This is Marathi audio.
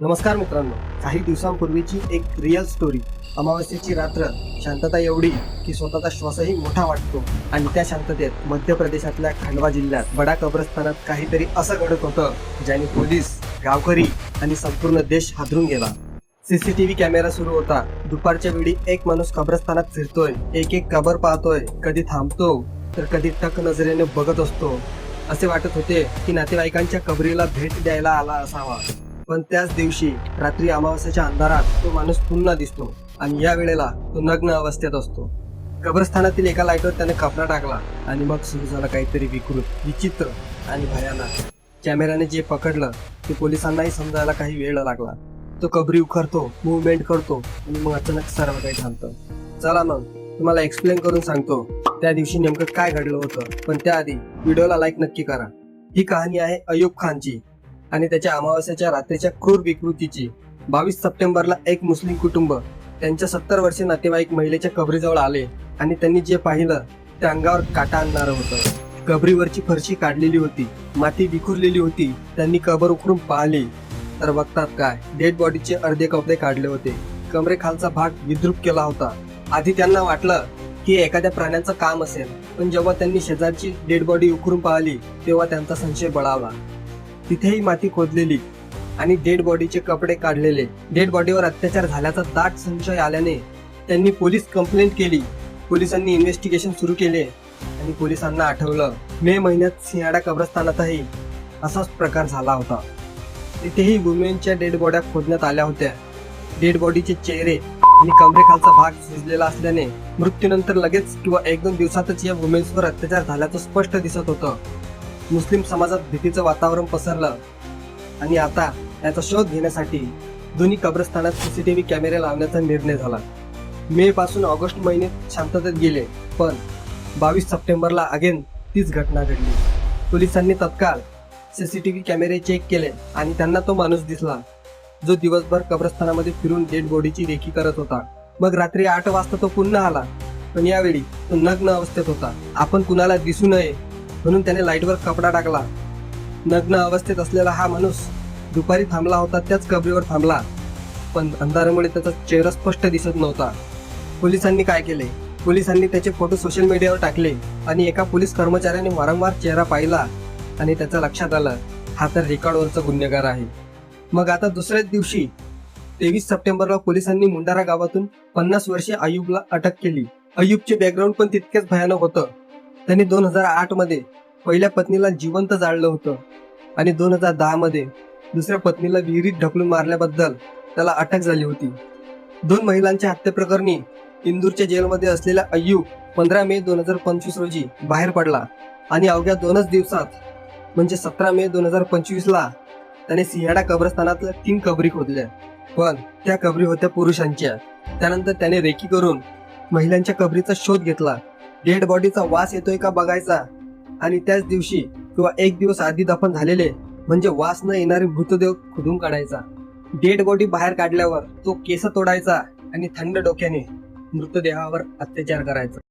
नमस्कार मित्रांनो. काही दिवसांपूर्वीची एक रिअल स्टोरी अमावस्येची रात्र शांतता एवढी की स्वतःचा श्वासही मोठा वाटतो. आणि त्या शांततेत मध्य प्रदेशातल्या खंडवा जिल्ह्यात बडा कब्रस्तानात काहीतरी असं घडत होतं ज्याने पोलीस गावकरी आणि संपूर्ण देश हादरून गेला. सीसीटीव्ही कॅमेरा सुरू होता. दुपारच्या वेळी एक माणूस कब्रस्तानात फिरतोय. एक एक कबर पाहतोय. कधी थांबतो तर कधी टक नजरेने बघत असतो. असे वाटत होते की नातेवाईकांच्या कबरीला भेट द्यायला आला असावा. पण त्याच दिवशी रात्री अमावस्याच्या अंधारात तो माणूस पुन्हा दिसतो आणि या वेळेला तो नग्न अवस्थेत असतो. कब्रस्थानातील एका लाईटवर त्याने कपडा टाकला आणि मग सुरू झाला काहीतरी विकृत विचित्र आणि भयानक. कॅमेऱ्याने जे पकडलं ते पोलिसांनाही समजायला काही वेळ लागला. तो कबरी उखरतो मुवमेंट करतो आणि मग अचानक सर्व काही थांबतं चला मग तुम्हाला एक्सप्लेन करून सांगतो त्या दिवशी नेमकं काय घडलं होतं. पण त्याआधी व्हिडिओला लाईक नक्की करा. ही कहाणी आहे अयूब खानची. आणि त्याच्या अमावस्याच्या रात्रीच्या क्रूर विकृतीची बावीस सप्टेंबरला एक मुस्लिम कुटुंब त्यांच्या सत्तर वर्षीय नातेवाईक महिलेच्या कबरीजवळ आले आणि त्यांनी जे पाहिलं ते अंगावर काटा आणणारं होतं. कबरीवरची फरशी काढलेली होती माती विखुरलेली होती त्यांनी कबर उखरून पाहिली तर बघतात काय डेड बॉडीचे अर्धे कपडे काढले होते. कमरेखालचा भाग विद्रुप केला होता. आधी त्यांना वाटलं की एखाद्या प्राण्याचं काम असेल पण जेव्हा त्यांनी शेजारची डेड बॉडी उखरून पाहिली तेव्हा त्यांचा संशय बळावला. तिथेही माती खोदलेली आणि डेड बॉडीचे कपडे काढलेले. डेड बॉडीवर अत्याचार झाल्याचा दाट संशय आल्याने त्यांनी पोलीस कंप्लेंट केली. पोलिसांनी इन्व्हेस्टिगेशन सुरू केले आणि पोलिसांना आठवलं मे महिन्यात सिंहाडा कब्रस्तानातही असाच प्रकार झाला होता. तिथेही वुमेनच्या डेड बॉड्या खोदण्यात आल्या होत्या. डेड बॉडीचे चेहरे आणि कमरेखालचा भाग शिजलेला असल्याने मृत्यूनंतर लगेच किंवा एक दोन दिवसातच या वुमेन्सवर अत्याचार झाल्याचं स्पष्ट दिसत होतं. मुस्लिम समाजात भीतीचं वातावरण पसरलं आणि आता याचा शोध घेण्यासाठी दोन्ही कब्रस्थानात सीसीटीव्ही कॅमेरे लावण्याचा निर्णय झाला. मे पासून ऑगस्ट महिन्यात शांततेत गेले पण बावीस सप्टेंबरला अगेन तीच घटना घडली. पोलिसांनी तत्काळ सीसीटीव्ही कॅमेरे चेक केले आणि त्यांना तो माणूस दिसला जो दिवसभर कब्रस्थानामध्ये फिरून डेड बॉडीची रेखी करत होता. मग रात्री आठ वाजता तो पुन्हा आला पण यावेळी तो नग्न अवस्थेत होता. आपण कुणाला दिसू नये म्हणून त्याने लाईटवर कपडा टाकला. नग्न अवस्थेत असलेला हा माणूस दुपारी थांबला होता त्याच कबरीवर थांबला. पण अंधारामुळे त्याचा चेहरा स्पष्ट दिसत नव्हता. पोलिसांनी काय केले? पोलिसांनी त्याचे फोटो सोशल मीडियावर टाकले आणि एका पोलीस कर्मचाऱ्याने वारंवार चेहरा पाहिला आणि त्याच्या लक्षात आलं हा तर रेकॉर्डवरचा गुन्हेगार आहे. मग आता दुसऱ्याच दिवशी तेवीस सप्टेंबरला पोलिसांनी मुंडारा गावातून पन्नास वर्षीय अयुबला अटक केली. अयुबचे बॅकग्राऊंड पण तितकेच भयानक होतं. त्यांनी दोन हजार आठमध्ये पहिल्या पत्नीला जिवंत जाळलं होतं. आणि दोन हजार दहा मध्ये दुसऱ्या पत्नीला विहिरीत ढकलून मारल्याबद्दल त्याला अटक झाली होती. दोन महिलांच्या हत्येप्रकरणी इंदूरच्या जेलमध्ये असलेला अय्यूब पंधरा मे दोन हजार पंचवीस रोजी बाहेर पडला. आणि अवघ्या दोनच दिवसात म्हणजे सतरा मे दोन हजार पंचवीसला त्याने सिंहाडा कब्रस्तानातल्या तीन कबरी खोदल्या. पण त्या कबरी होत्या पुरुषांच्या. त्यानंतर त्याने रेकी करून महिलांच्या कबरीचा शोध घेतला. डेड बॉडीचा वास येतोय का बघायचा? आणि त्याच दिवशी किंवा एक दिवस आधी दफन झालेले म्हणजे वास न येणारे मृतदेह खोदून काढायचा. डेड बॉडी बाहेर काढल्यावर तो केस तोडायचा आणि थंड डोक्याने मृतदेहावर अत्याचार करायचा.